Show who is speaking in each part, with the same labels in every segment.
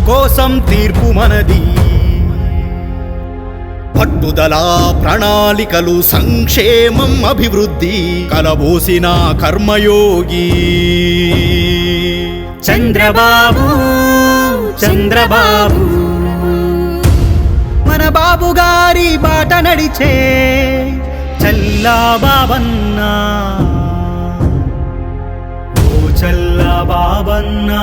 Speaker 1: కోసం తీర్పు మనది. పట్టుదల ప్రణాళికలు సంక్షేమం అభివృద్ధి కలబోసిన కర్మయోగి.
Speaker 2: చంద్రబాబు చంద్రబాబు.
Speaker 1: మన బాబు గారి బాట నడిచే చల్లా బాబన్నా. చల్ల బాబన్నా.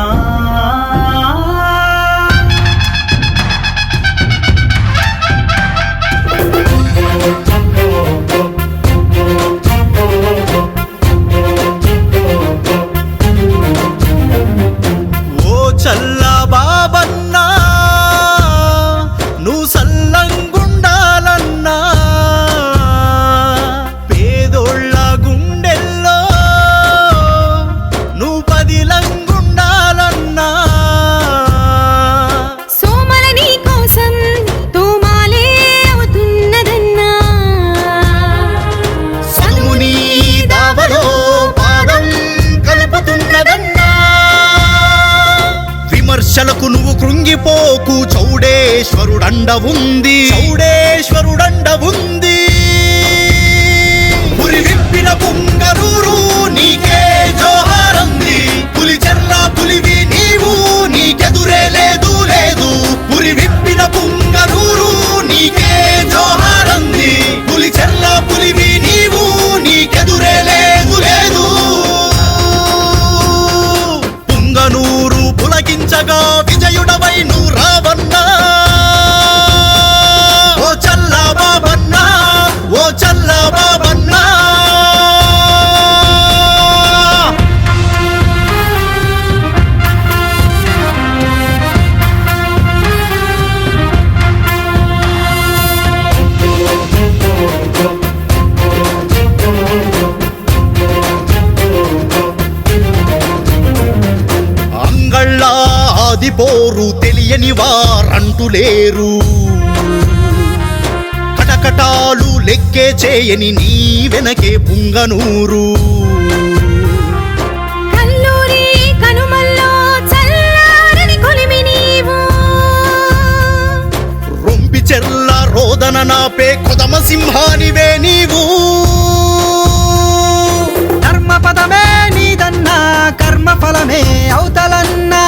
Speaker 1: విమర్శలకు నువ్వు కృంగిపోకు. చౌడేశ్వరుడండ ఉంది. చౌడేశ్వరుడండ ఉంది. పులకించగా విజయుడవై నువ్వు రావన్నా. అంగళ్ళ ఆదిపోరు తెలియని వారంటూ లేరు కటకటాలు లెక్కే చేయని నీ వెనకే పుంగనూరు.
Speaker 3: కల్లూరి కనుమల్లో చల్లారని కొలిమి నీవు.
Speaker 1: రొంపి చెల్ల రోదన నాపే కొదమ సింహానివే నీవు.
Speaker 2: ధర్మ పదమే నీదన్నా కర్మ ఫలమే అవుతలన్నా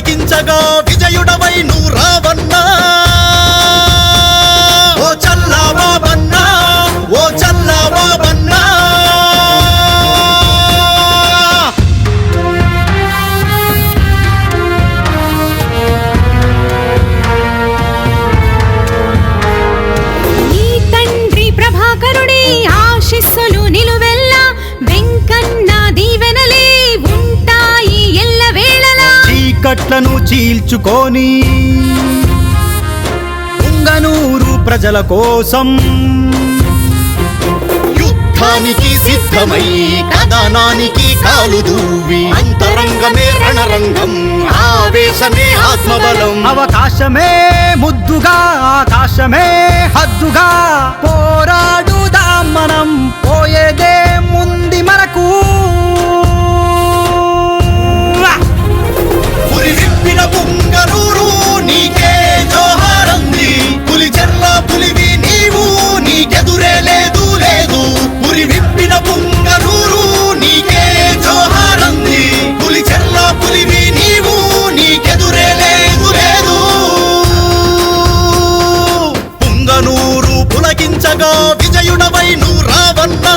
Speaker 1: పుంగనూరు విజయుడవై నువ్వు రావన్నా. చీకట్లను చీల్చుకొని పుంగనూరు ప్రజల కోసం యుద్ధానికి సిద్ధమై కథనానికి కాలు దూవి అంతరంగమే రణరంగం ఆవేశమే ఆత్మబలం.
Speaker 2: అవకాశమే ముద్దుగా ఆకాశమే హద్దుగా పోరాడుదాం
Speaker 1: నూరు పులకించగా విజయుడవై నూరావన్నా.